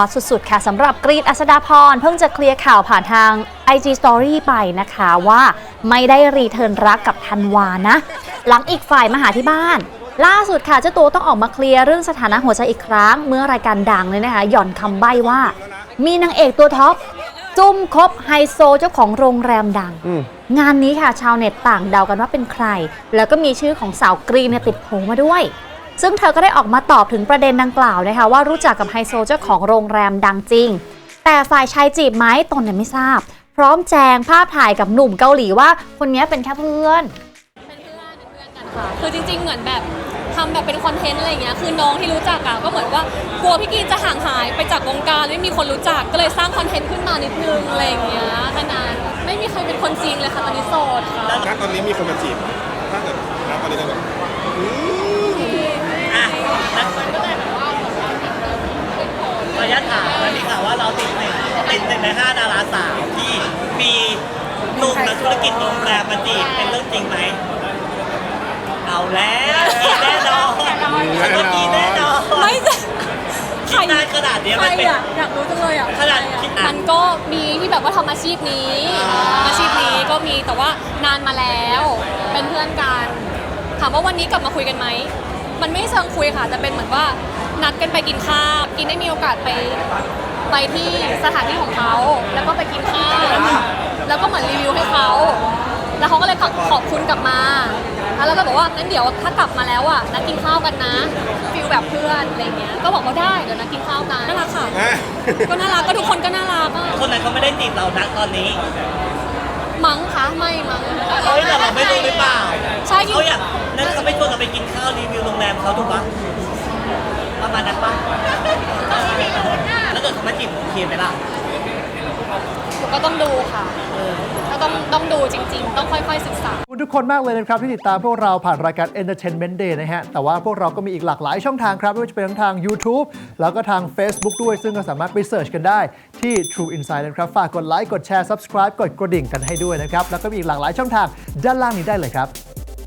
อตสุด ๆ ค่ะสำหรับกรีดอัศดาพร เพิ่งจะเคลียร์ข่าวผ่านทาง IG Story ไปนะคะว่าไม่ได้รีเทิร์นรักกับธันวานะ หลังอีกฝ่ายมาหาที่บ้าน ล่าสุดค่ะเจ้าตัวต้องออกมาเคลียร์เรื่องสถานะหัวใจอีกครั้ง เมื่อรายการดังเลยนะคะ หย่อนคำใบ้ว่า มีนางเอกตัวท็อปจุ่มคบไฮโซเจ้าของโรงแรมดังอืมงานนี้ค่ะชาวเน็ตต่างเดากันว่าเป็นใคร แล้วก็มีชื่อของสาวกรีนเนี่ยติดโผมาด้วย ซึ่งเธอก็ได้ออกมาตอบถึงประเด็นดังกล่าวนะคะว่ารู้จักกับไฮโซเจ้าของโรงแรมดังจริง แต่ฝ่ายชายจีบไหมตนเนี่ยไม่ทราบ พร้อมแจงภาพถ่ายกับหนุ่มเกาหลีว่าคนนี้เป็นแค่เพื่อนเป็นเพื่อนเป็นเพื่อนกันค่ะคือจริง ๆ เหมือนแบบทำแบบเป็นคอนเทนต์อะไรอย่างเงี้ยคือน้องที่รู้จักอะก็เหมือนว่ากลัวพี่กรีนจะห่างหายไปจากวงการไม่มีคนรู้จักก็เลยสร้างคอนเทนต์ขึ้นมานิดนึงอะไรอย่างเงี้ยแค่นั้นไม่มีใครเป็นคนจริงเลยค่ะตอนนี้โสดค่ะณตอนนี้มีคนมาจีบถ้าเกิดณตอนนี้จะแบบ ขออนุ ญาตถามมันมีข่าวว่าเราติดหนึ่งติดหนึ่งในห้าดาราสาวที่มีหนุ่มนักธุรกิจโรงแรมมาจีบเป็นเรื่องจริงไหมเอาแล้วกินแน่นอนฉันว่ากินแน่นอนไม่จะคิดนานขนาดเนี้ยใครมันเป็นอะอยากรู้จังเลยอะขนาดคิดอะ มันก็มีที่แบบว่าทำอาชีพนี้ อาชีพนี้ก็มีแต่ว่านานมาแล้ว เป็นเพื่อนกัน ถามว่าวันนี้กลับมาคุยกันไหม มันไม่เชิงคุยค่ะ แต่เป็นเหมือนว่า นัดกันไปกินข้าวกินได้มีโอกาสไปไปที่สถานที่ของเขาแล้วก็ไปกินข้าวแล้วก็เหมือนรีวิวให้เขาแล้วเขาก็เลยขอบขอบคุณกลับมาแล้วเราก็บอกว่างั้นเดี๋ยวถ้ากลับมาแล้วอะนัดกินข้าวกันนะฟิลแบบเพื่อนอะไรเงี้ยก็บอกว่าได้เดี๋ยวนัดกินข้าวกันน่ารักค่ะอะก็น่ารักก็ทุกคนก็น่ารักอะคนนั้นเขาไม่ได้จีบเราณตอนนี้มั้งคะไม่มั้งเฮ้ยแต่เราไม่รู้หรือเปล่าใช่จริงเขาอยากนั่นเขาไม่ชวนเราไปกินข้าวรีวิวโรงแรมเขาถูกปะ ประมาณนั้นปะแล้วเกิดเขามาจีบโอเคไหมล่ะก็ต้องดูค่ะก็ต้องต้องดูจริง ๆ ต้องค่อยๆศึกษา ขอบคุณทุกคนมากเลยนะครับ ที่ติดตามพวกเราผ่านรายการ Entertainment Day นะฮะ แต่ว่าพวกเราก็มีอีกหลากหลายช่องทางครับ ไม่ว่าจะเป็นทั้งทาง YouTube แล้วก็ทาง Facebook ด้วย ซึ่งก็สามารถไปเสิร์ชกันได้ที่ True Insight นะครับ ฝากกดไลค์ กดแชร์ Subscribe กดกระดิ่งกันให้ด้วยนะครับ แล้วก็มีอีกหลากหลายช่องทางด้านล่างนี้ได้เลยครับ